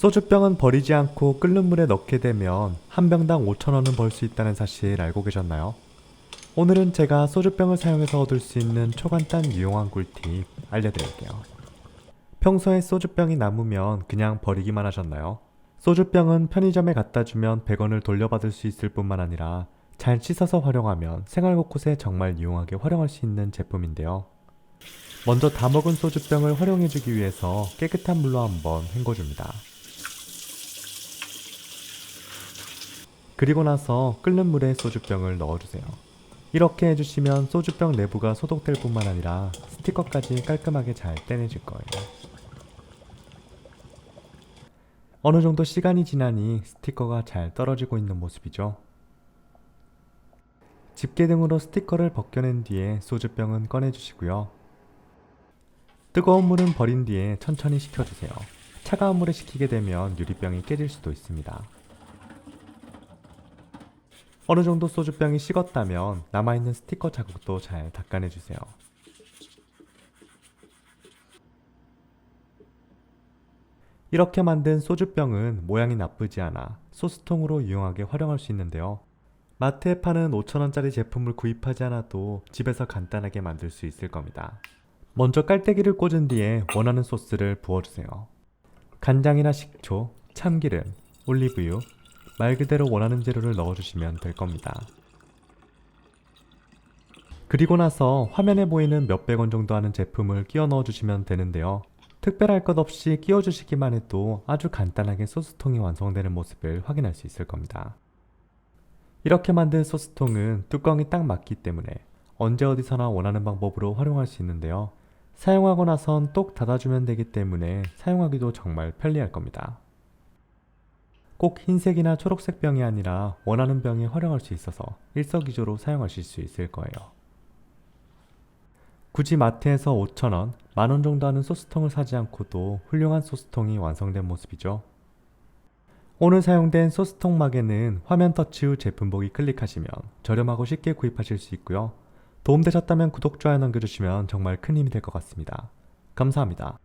소주병은 버리지 않고 끓는 물에 넣게 되면 한 병당 5,000원은 벌 수 있다는 사실 알고 계셨나요? 오늘은 제가 소주병을 사용해서 얻을 수 있는 초간단 유용한 꿀팁 알려드릴게요. 평소에 소주병이 남으면 그냥 버리기만 하셨나요? 소주병은 편의점에 갖다 주면 100원을 돌려받을 수 있을 뿐만 아니라 잘 씻어서 활용하면 생활 곳곳에 정말 유용하게 활용할 수 있는 제품인데요. 먼저 다 먹은 소주병을 활용해주기 위해서 깨끗한 물로 한번 헹궈줍니다. 그리고 나서 끓는 물에 소주병을 넣어주세요. 이렇게 해주시면 소주병 내부가 소독될 뿐만 아니라 스티커까지 깔끔하게 잘 떼내질 거예요. 어느 정도 시간이 지나니 스티커가 잘 떨어지고 있는 모습이죠. 집게 등으로 스티커를 벗겨낸 뒤에 소주병은 꺼내주시고요. 뜨거운 물은 버린 뒤에 천천히 식혀주세요. 차가운 물에 식히게 되면 유리병이 깨질 수도 있습니다. 어느 정도 소주병이 식었다면 남아있는 스티커 자국도 잘 닦아내주세요. 이렇게 만든 소주병은 모양이 나쁘지 않아 소스통으로 유용하게 활용할 수 있는데요. 마트에 파는 5천원짜리 제품을 구입하지 않아도 집에서 간단하게 만들 수 있을 겁니다. 먼저 깔때기를 꽂은 뒤에 원하는 소스를 부어주세요. 간장이나 식초, 참기름, 올리브유, 말 그대로 원하는 재료를 넣어주시면 될 겁니다. 그리고 나서 화면에 보이는 몇백 원 정도 하는 제품을 끼워 넣어주시면 되는데요. 특별할 것 없이 끼워주시기만 해도 아주 간단하게 소스통이 완성되는 모습을 확인할 수 있을 겁니다. 이렇게 만든 소스통은 뚜껑이 딱 맞기 때문에 언제 어디서나 원하는 방법으로 활용할 수 있는데요. 사용하고 나선 똑 닫아주면 되기 때문에 사용하기도 정말 편리할 겁니다. 꼭 흰색이나 초록색 병이 아니라 원하는 병에 활용할 수 있어서 일석이조로 사용하실 수 있을 거예요. 굳이 마트에서 5,000원, 만원 정도 하는 소스통을 사지 않고도 훌륭한 소스통이 완성된 모습이죠. 오늘 사용된 소스통 막에는 화면 터치 후 제품 보기 클릭하시면 저렴하고 쉽게 구입하실 수 있고요. 도움되셨다면 구독, 좋아요 남겨주시면 정말 큰 힘이 될 것 같습니다. 감사합니다.